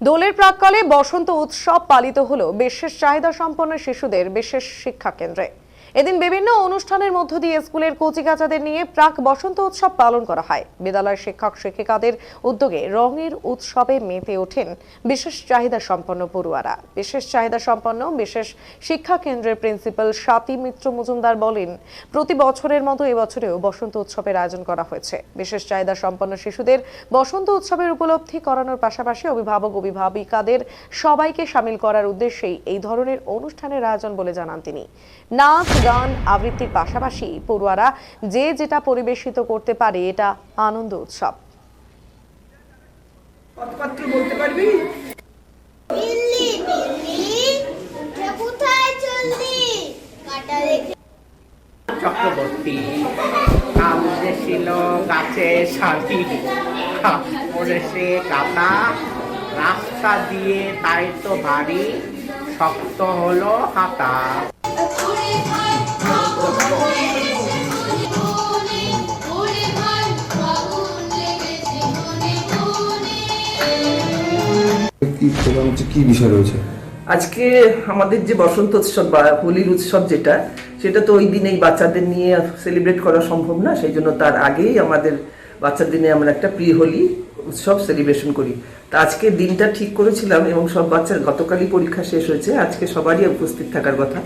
দোলের প্রাককালে বসন্ত উৎসব পালিত হল বিশেষ চাহিদা সম্পন্ন শিশুদের বিশেষ শিক্ষা কেন্দ্রে এদিন বিভিন্ন অনুষ্ঠানের মধ্য দিয়ে স্কুলের কচিকাচাদের নিয়ে প্রাক বসন্ত উৎসব পালন করা হয়। বিদ্যালয়ের শিক্ষক শিক্ষিকাদের উদ্যোগে রঙের উৎসবে মেতে ওঠেন বিশেষ চাহিদা সম্পন্ন পড়ুয়ারা। বিশেষ চাহিদা সম্পন্ন বিশেষ শিক্ষা কেন্দ্রের প্রিন্সিপাল স্বাতী মিত্র মজুমদার বলেন, প্রতি বছরের মতো এবছরেও বসন্ত উৎসবের আয়োজন করা হয়েছে। বিশেষ চাহিদা সম্পন্ন শিশুদের বসন্ত উৎসবের উপলব্ধি করানোর পাশাপাশি অভিভাবক, অভিভাবিকাদের সবাইকে সামিল করার উদ্দেশ্যেই এই ধরনের অনুষ্ঠানের আয়োজন বলে জানান তিনি। নাচ গান আবৃত্তির পাশাপাশি পড়ুয়ারা যে যেটা পরিবেশিত করতে পারে এটা আনন্দ উৎসব। বলতে পারবি? বিল্লি বিল্লি উঠে কোথায় চললি? কাটা রেখে চক্রবর্তী কাল যে ছিল গাছে শান্তি পড়েছে কাটা। রাস্তা দিয়ে তাই তো বাড়ি শক্ত হলো হাতা কি বিষয় রয়েছে? আজকে আমাদের যে বসন্ত উৎসব বা হোলির উৎসব যেটা, সেটা তো ওই দিনেই বাচ্চাদের নিয়ে সেলিব্রেট করা সম্ভব না, সেই জন্য তার আগেই আমাদের বাচ্চাদের নিয়ে আমরা একটা প্রি হোলি উৎসব সেলিব্রেশন করি। তা আজকে দিনটা ঠিক করেছিলাম এবং সব বাচ্চার গতকালই পরীক্ষা শেষ হয়েছে, আজকে সবারই উপস্থিত থাকার কথা।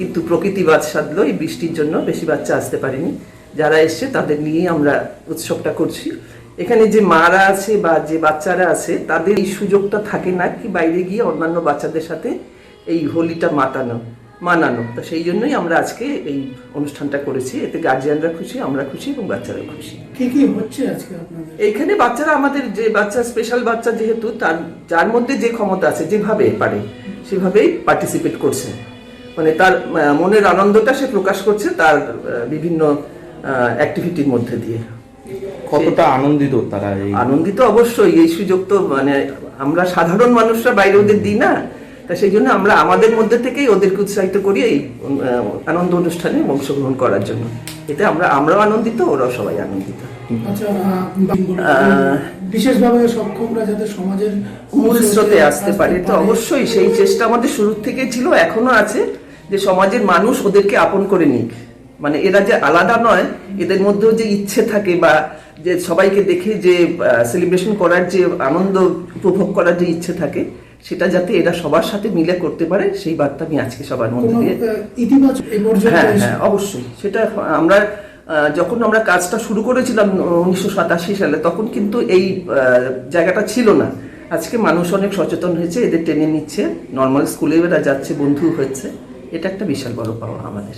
কিন্তু প্রকৃতি বাদ সাধলো এই বৃষ্টির জন্য বেশি বাচ্চা আসতে পারেনি। যারা এসছে তাদের নিয়েই আমরা উৎসবটা করছি। এখানে যে মারা আছে বা যে বাচ্চারা আছে তাদের এই সুযোগটা থাকে না কি বাইরে গিয়ে অন্যান্য বাচ্চাদের সাথে এই হোলিটা মাতানো মানানো। তো সেই জন্যই আমরা আজকে এই অনুষ্ঠানটা করেছি। এতে গার্জিয়ানরা খুশি আমরা খুশি এবং বাচ্চারা খুশি। কি কি হচ্ছে আজকে আপনাদের? এইখানে বাচ্চারা আমাদের যে বাচ্চা স্পেশাল বাচ্চা যেহেতু তার যার মধ্যে যে ক্ষমতা আছে যেভাবে পারে সেভাবেই পার্টিসিপেট করছে। মানে তার মনের আনন্দটা সে প্রকাশ করছে তার বিভিন্ন অ্যাক্টিভিটির মধ্যে দিয়ে। কতটা আনন্দিত তারা আনন্দিত অবশ্যই এই সুযোগ তো মানে আমরা সাধারণ মানুষরা বাইরে ওদের দিই না। তা সেই জন্য আমরা আমাদের মধ্যে থেকেই ওদেরকে উৎসাহিত করি এই আনন্দ অনুষ্ঠানে অংশগ্রহণ করার জন্য। এতে আমরা আমরাও আনন্দিত ওরাও সবাই আনন্দিত। আচ্ছা বিশেষভাবে সক্ষমরা যাতে সমাজের মূল স্রোতে আসতে পারে তো অবশ্যই সেই চেষ্টা আমাদের শুরু থেকে ছিল এখনও আছে যে সমাজের মানুষ ওদেরকে আপন করে নিক। মানে এরা যে আলাদা নয় এদের মধ্যেও যে ইচ্ছে থাকে বা যে সবাইকে দেখে যে সেলিব্রেশন করার যে আনন্দ উপভোগ করার যে ইচ্ছে থাকে সেটা যাতে এরা সবার সাথে মিলে করতে পারে সেই বার্তা আমি আজকে সবার মধ্যে দিয়ে হ্যাঁ হ্যাঁ অবশ্যই। সেটা আমরা আহ, যখন আমরা কাজটা শুরু করেছিলাম উনিশশো সাতাশি সালে তখন কিন্তু এই আহ, জায়গাটা ছিল না। আজকে মানুষ অনেক সচেতন হয়েছে এদের টেনে নিচ্ছে। নর্মাল স্কুলে এরা যাচ্ছে বন্ধু হচ্ছে। এটা একটা বিশাল বড় পাওয়া আমাদের।